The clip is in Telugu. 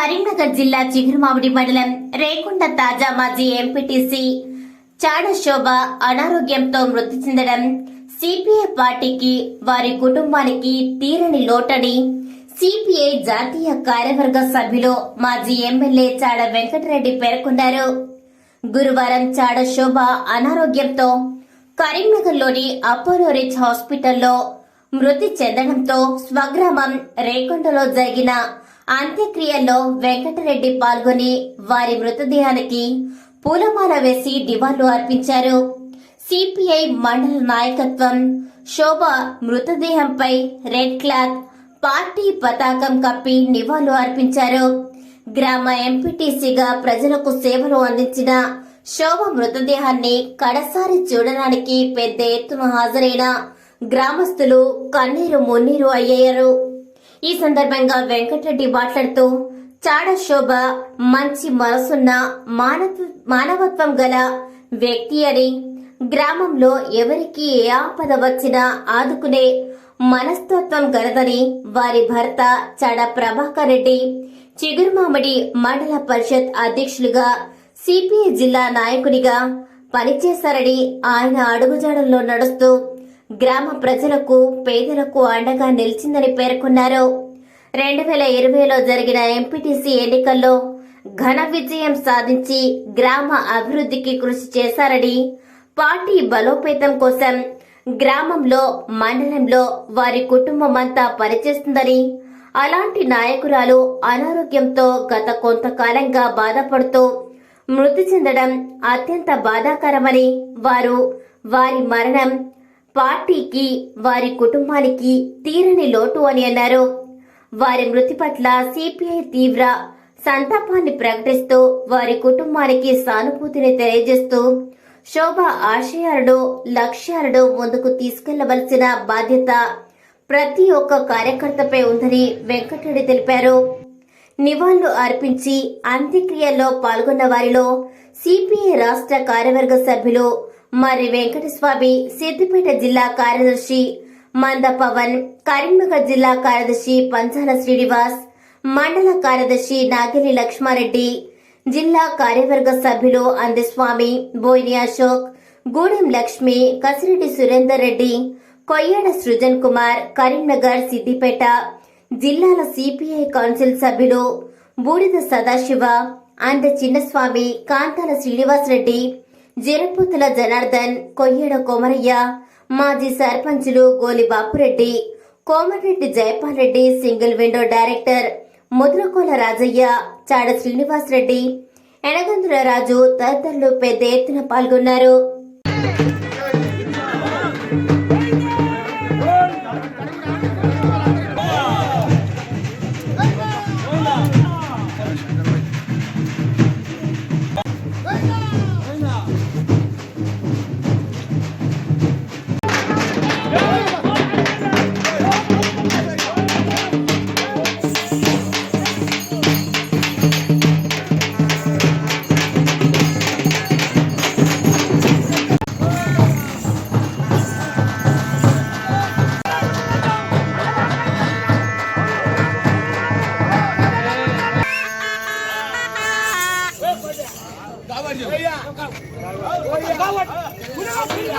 కరీంనగర్ జిల్లా చిగురుమామిడి మండలం రేకొండ తాజా మాజీ ఎంపీటీసీ చాడ శోభ అనారోగ్యంతో మృతి చెందడం సిపిఐ పార్టీకి వారి కుటుంబానికి తీరని లోటని సిపిఐ జాతీయ కార్యవర్గ సభ్యులు మాజీ ఎమ్మెల్యే చాడ వెంకటరెడ్డి పేర్కొన్నారు. గురువారం చాడ శోభ అనారోగ్యంతో కరీంనగర్లోని అపోలో రిచ్ హాస్పిటల్లో మృతి చెందడంతో స్వగ్రామం రేకొండలో జరిగిన అంత్యక్రియల్లో వెంకటరెడ్డి పాల్గొని వారి మృతదేహానికి పూలమాల వేసి నివాళులు అర్పించారు. సిపిఐ మండల నాయకత్వం శోభ మృతదేహంపై రెడ్ క్లాత్ పార్టీ పతాకం కప్పి నివాళులు అర్పించారు. గ్రామ ఎంపీటీసీగా ప్రజలకు సేవలు అందించిన శోభ మృతదేహాన్ని కడసారి చూడడానికి పెద్ద ఎత్తున హాజరైన గ్రామస్తులు కన్నీరు మున్నీరు అయ్యారు. ఈ సందర్భంగా వెంకటరెడ్డి మాట్లాడుతూ చాడ శోభ మంచి మనసున్న మానవ మానవత్వం గల వ్యక్తి అని గ్రామంలో ఎవరికి ఏ ఆపద వచ్చినా ఆదుకునే మనస్తత్వం గలదని వారి భర్త చాడ ప్రభాకర్ రెడ్డి చిగురుమామిడి మండల పరిషత్ అధ్యక్షులుగా సిపిఐ జిల్లా నాయకునిగా పనిచేశారని ఆయన అడుగుజాడల్లో నడుస్తూ గ్రామ ప్రజలకు పేదలకు అండగా నిలిచిందని పేర్కొన్నారు. రెండు వేల ఇరవైలో జరిగిన ఎంపీటీసీ ఎన్నికల్లో ఘన విజయం సాధించి గ్రామ అభివృద్ధికి కృషి చేశారని పార్టీ బలోపేతం కోసం గ్రామంలో మండలంలో వారి కుటుంబం అంతా పనిచేస్తుందని అలాంటి నాయకురాలు అనారోగ్యంతో గత కొంతకాలంగా బాధపడుతూ మృతి చెందడం అత్యంత బాధాకరమని వారు వారి మరణం పార్టీకి వారి కుటుంబానికి తీరని లోటు అని అన్నారు. వారి మృతి పట్ల సిపిఐ తీవ్ర సంతాపాన్ని ప్రకటిస్తూ వారి కుటుంబానికి సానుభూతిని తెలియజేస్తూ శోభ ఆశయాలను లక్ష్యాలను ముందుకు తీసుకెళ్ళవలసిన బాధ్యత ప్రతి ఒక్క కార్యకర్తపై ఉందని వెంకటరెడ్డి తెలిపారు. నివాళులు అర్పించి అంత్యక్రియల్లో పాల్గొన్న వారిలో సిపిఐ రాష్ట్ర కార్యవర్గ సభ్యులు మరి వెంకటస్వామి సిద్దిపేట జిల్లా కార్యదర్శి మంద పవన్ కరీంనగర్ జిల్లా కార్యదర్శి పంచాల శ్రీనివాస్ మండల కార్యదర్శి నాగిలి లక్ష్మారెడ్డి జిల్లా కార్యవర్గ సభ్యులు అందస్వామి బోయిని అశోక్ గూడెం లక్ష్మి కసిరెడ్డి సురేందర్ రెడ్డి కొయ్యాడ సృజన్ కుమార్ కరీంనగర్ సిద్దిపేట జిల్లాల సిపిఐ కౌన్సిల్ సభ్యులు బూడిద సదాశివ అంద చిన్నస్వామి కాంతాల శ్రీనివాసరెడ్డి జీరపుతుల జనార్దన్ కొయ్యేడ కోమరయ్య మాజీ సర్పంచులు Goli Bapureddy Komareddy Jayapal Reddy single window director Mudrakola Rajaiah Chada Srinivasareddy Enagandula Raju తదితరులు పెద్ద ఎత్తున పాల్గొన్నారు.